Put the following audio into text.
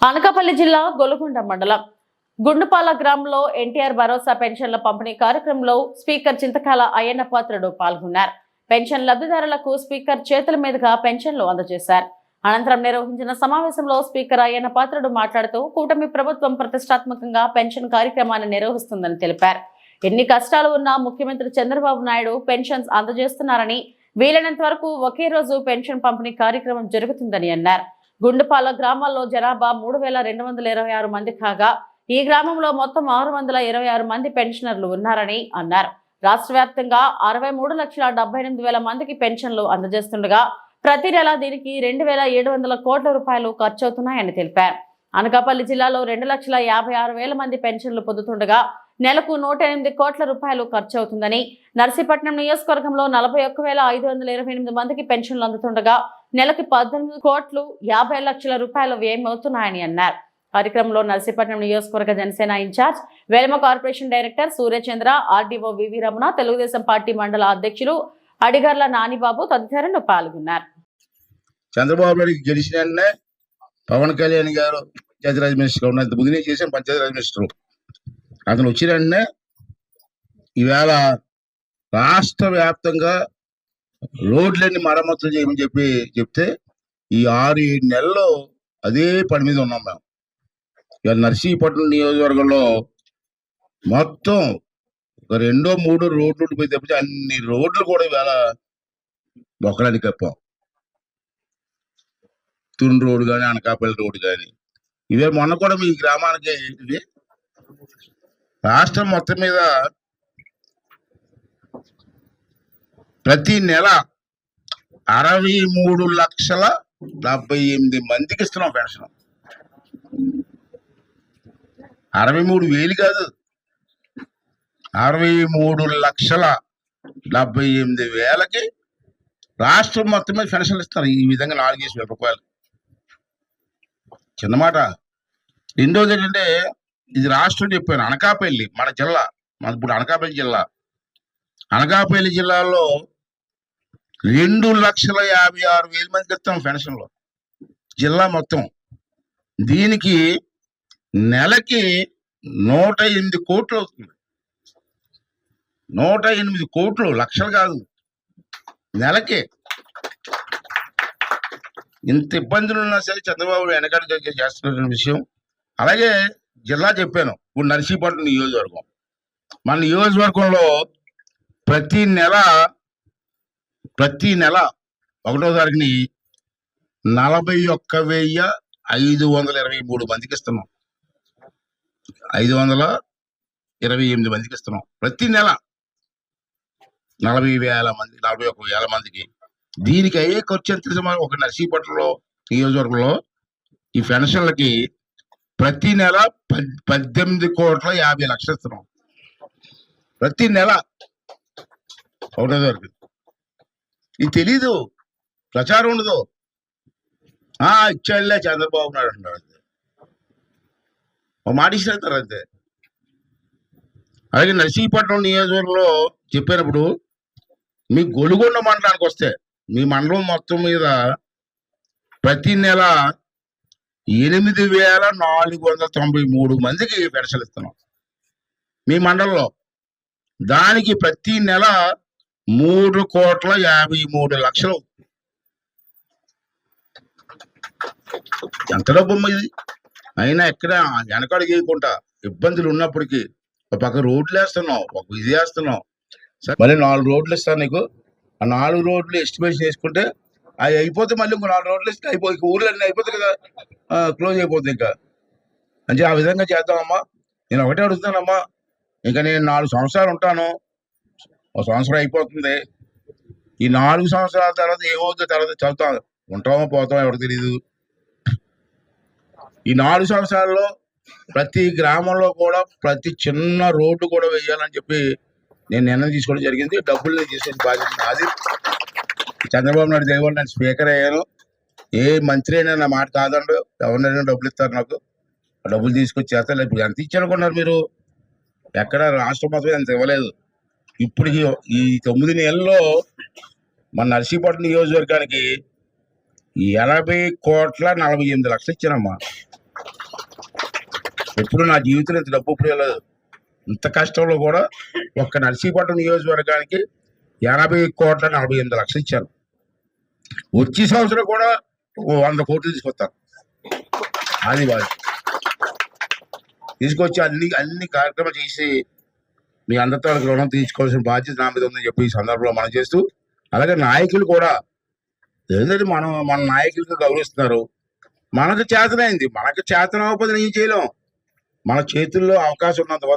అనకాపల్లి జిల్లా గొలుగొండ మండలం. గుండుపాల గ్రామంలో ఎన్టీఆర్ భరోసా పెన్షన్ల పంపిణీ కార్యక్రమంలో స్పీకర్ చింతకాల అయ్యన్న పాత్రుడు పాల్గొన్నారు. పెన్షన్ లబ్ధిదారులకు స్పీకర్ చేతుల మీదుగా పెన్షన్లు అందజేశారు. అనంతరం నిర్వహించిన సమావేశంలో స్పీకర్ అయ్యన్న పాత్రుడు మాట్లాడుతూ కూటమి ప్రభుత్వం ప్రతిష్టాత్మకంగా పెన్షన్ కార్యక్రమాన్ని నిర్వహిస్తుందని తెలిపారు. ఎన్ని కష్టాలు ఉన్నా ముఖ్యమంత్రి చంద్రబాబు నాయుడు పెన్షన్స్ అందజేస్తున్నారని వీలైనంత వరకు ఒకే రోజు పెన్షన్ పంపిణీ కార్యక్రమం జరుగుతుందని అన్నారు. గుండుపాల గ్రామాల్లో జనాభా మూడు వేల రెండు వందల ఇరవై ఆరు మంది కాగా ఈ గ్రామంలో మొత్తం ఆరు వందల ఇరవై ఆరు మంది పెన్షనర్లు ఉన్నారని అన్నారు. రాష్ట్ర వ్యాప్తంగా అరవై మూడు లక్షల డెబ్బై ఎనిమిది వేల మందికి పెన్షన్లు అందజేస్తుండగా ప్రతి నెల దీనికి రెండు వేల ఏడు వందల కోట్ల రూపాయలు ఖర్చవుతున్నాయని తెలిపారు. అనకాపల్లి జిల్లాలో రెండు లక్షల యాభై ఆరు వేల మంది పెన్షన్లు పొందుతుండగా నెలకు నూట ఎనిమిది కోట్ల రూపాయలు ఖర్చు అవుతుందని నర్సీపట్నం నియోజకవర్గంలో నలభై ఒక్క వేల ఐదు వందల ఇరవై ఎనిమిది మందికి పెన్షన్లు అందుతుండగా నెలకి పద్దెనిమిది కోట్లు యాభై లక్షల రూపాయలు వ్యయమవుతున్నాయని అన్నారు. కార్యక్రమంలో నర్సీపట్నం నియోజకవర్గ Janasena incharge Velama corporation director Suryachandra RDO VV Ramana Telugu Desam party మండల అధ్యక్షులు అడిగర్ల నానిబాబు తదితరులు పాల్గొన్నారు. చంద్రబాబు నాయుడు గెలిచిన పవన్ కళ్యాణ్ గారు పంచాయతీరాజ్ మినిస్టర్ ఉన్నంత ముందునే చేశాం పంచాయతీరాజ్ మినిస్టర్. అతను వచ్చిన ఈవేళ రాష్ట్ర వ్యాప్తంగా రోడ్లన్నీ మరమ్మతులు చేయమని చెప్పి చెప్తే ఈ ఆరు ఏడు నెలల్లో అదే పని మీద ఉన్నాం మేము. ఇవాళ నర్సీపట్నం నియోజకవర్గంలో మొత్తం ఒక రెండో మూడో రోడ్లు పోయి తప్పితే అన్ని రోడ్లు కూడా ఇవాళ బొక్కడానికి కప్పాం. తున్ రోడ్ కానీ అనకాపల్లి రోడ్ కానీ ఇవే మొన్న కూడా మీ గ్రామానికి రాష్ట్రం మొత్తం మీద ప్రతి నెల అరవై మూడు లక్షల డెబ్బై ఎనిమిది మందికి ఇస్తున్నాం పెన్షన్. అరవై మూడు వేలు కాదు. అరవై మూడు లక్షల డెబ్బై ఎనిమిది వేలకి రాష్ట్రం మొత్తం మీద పెన్షన్లు ఇస్తున్నారు ఈ విధంగా నాలుగేసి వేల రూపాయలు. చిన్నమాట రెండోది ఏంటంటే ఇది రాష్ట్రం చెప్పాను అనకాపల్లి మన జిల్లా మన ఇప్పుడు అనకాపల్లి జిల్లా. అనకాపల్లి జిల్లాలో రెండు లక్షల యాభై ఆరు వేల మందికి ఇస్తాం పెన్షన్లు జిల్లా మొత్తం. దీనికి నెలకి నూట ఎనిమిది కోట్లు అవుతుంది. నూట ఎనిమిది కోట్లు లక్షలు కాదు. నెలకి. ఇంత ఇబ్బందులు ఉన్నా సరే చంద్రబాబు వెనకాల చేస్తున్న విషయం. అలాగే జిల్లా చెప్పాను ఇప్పుడు నర్సీపట్నం నియోజకవర్గం. మన నియోజకవర్గంలో ప్రతి నెల ప్రతి నెల ఒకటో తారీఖుని నలభై ఒక్క వెయ్యి ఐదు వందల ఇరవై మూడు మందికి ఇస్తున్నాం. ఐదు వందల ఇరవై ఎనిమిది మందికి ఇస్తున్నాం. ప్రతి నెల నలభై వేల మంది నలభై ఒక్క వేల మందికి. దీనికి అయ్యే ఖర్చు ఎంత తెలుసా? ఒక నర్సీపట్నంలో నియోజకవర్గంలో ఈ పెన్షన్లకి ప్రతి నెల పద్- పద్దెనిమిది కోట్ల యాభై లక్షలు ఇస్తున్నాం. ప్రతి నెల ఒకటో తారీఖు ఇది తెలీదు. ప్రచారం ఉండదు. ఆ ఇచ్చాడులే చంద్రబాబు నాయుడు అంటారు అంతే. ఒక మాట ఇచ్చేస్తారు అంతే. అలాగే నర్సీపట్నం నియోజకవర్గంలో చెప్పినప్పుడు మీ గొలుగొండ మండలానికి వస్తే మీ మండలం మొత్తం మీద ప్రతి నెల ఎనిమిది వేల నాలుగు వందల తొంభై మూడు మందికి పెన్షన్ ఇస్తున్నాం. మీ మండలంలో దానికి ప్రతి నెల మూడు కోట్ల యాభై మూడు లక్షలు. ఎంత డబ్బమ్మ ఇది? అయినా ఎక్కడ వెనకడు చేయకుండా ఇబ్బందులు ఉన్నప్పటికీ ఒక పక్క రోడ్లు వేస్తున్నావు ఒక ఇది వేస్తున్నాం మళ్ళీ నాలుగు రోడ్లు ఇస్తాను నీకు. ఆ నాలుగు రోడ్లు ఎస్టిమేషన్ వేసుకుంటే అవి అయిపోతే మళ్ళీ ఇంకో నాలుగు రోడ్లు ఇస్తే అయిపోయి ఊర్లు అన్నీ కదా. క్లోజ్ అయిపోతుంది ఇంకా. అంటే ఆ విధంగా చేద్దామమ్మా. నేను ఒకటే అడుగుతానమ్మా ఇంకా నేను నాలుగు సంవత్సరాలు ఉంటాను. ఒక సంవత్సరం అయిపోతుంది. ఈ నాలుగు సంవత్సరాల తర్వాత ఏమవుతుందో తర్వాత చదువుతాం. ఉంటామో పోతామో ఎవరికి తెలియదు ఈ నాలుగు సంవత్సరాల్లో ప్రతి గ్రామంలో కూడా ప్రతి చిన్న రోడ్డు కూడా వేయాలని చెప్పి నేను నిర్ణయం తీసుకోవడం జరిగింది. డబ్బులు నేను చేసే బాధ్యత నాది. చంద్రబాబు నాయుడు దేవుడు నేను స్పీకర్ అయ్యాను. ఏ మంత్రి అయినా నా మాట కాదండు. ఎవరినైనా డబ్బులు ఇస్తారు నాకు. డబ్బులు తీసుకొచ్చి చేస్తారు ఇప్పుడు ఎంత ఇచ్చారనుకున్నారు మీరు? ఎక్కడ రాష్ట్రం మొత్తం ఎంత ఇవ్వలేదు. ఇప్పుడు ఈ- తొమ్మిది నెలల్లో మన నర్సీపట్నం నియోజకవర్గానికి ఎనభై కోట్ల నలభై ఎనిమిది లక్షలు ఇచ్చానమ్మా. ఎప్పుడు నా జీవితంలో ఇంత డబ్బు ఇప్పుడు ఇంత కష్టంలో కూడా ఒక్క నర్సీపట్నం నియోజకవర్గానికి ఎనభై కోట్ల నలభై ఎనిమిది లక్షలు ఇచ్చాను వచ్చే సంవత్సరం కూడా వంద కోట్లు తీసుకొస్తాను అది బాగా తీసుకొచ్చి అన్ని అన్ని కార్యక్రమాలు చేసి మీ అందరితో రుణం తీర్చుకోవాల్సిన బాధ్యత నా మీద ఉందని చెప్పి ఈ సందర్భంలో మనం చేస్తూ అలాగే నాయకులు కూడా ఏంటంటే మనం మన నాయకులకు గౌరవిస్తున్నారు మనకు చేతనైంది మనకు చేతన అవ్వకపోతే ఏం చేయలేం. మన చేతుల్లో అవకాశం ఉన్నంత వరకు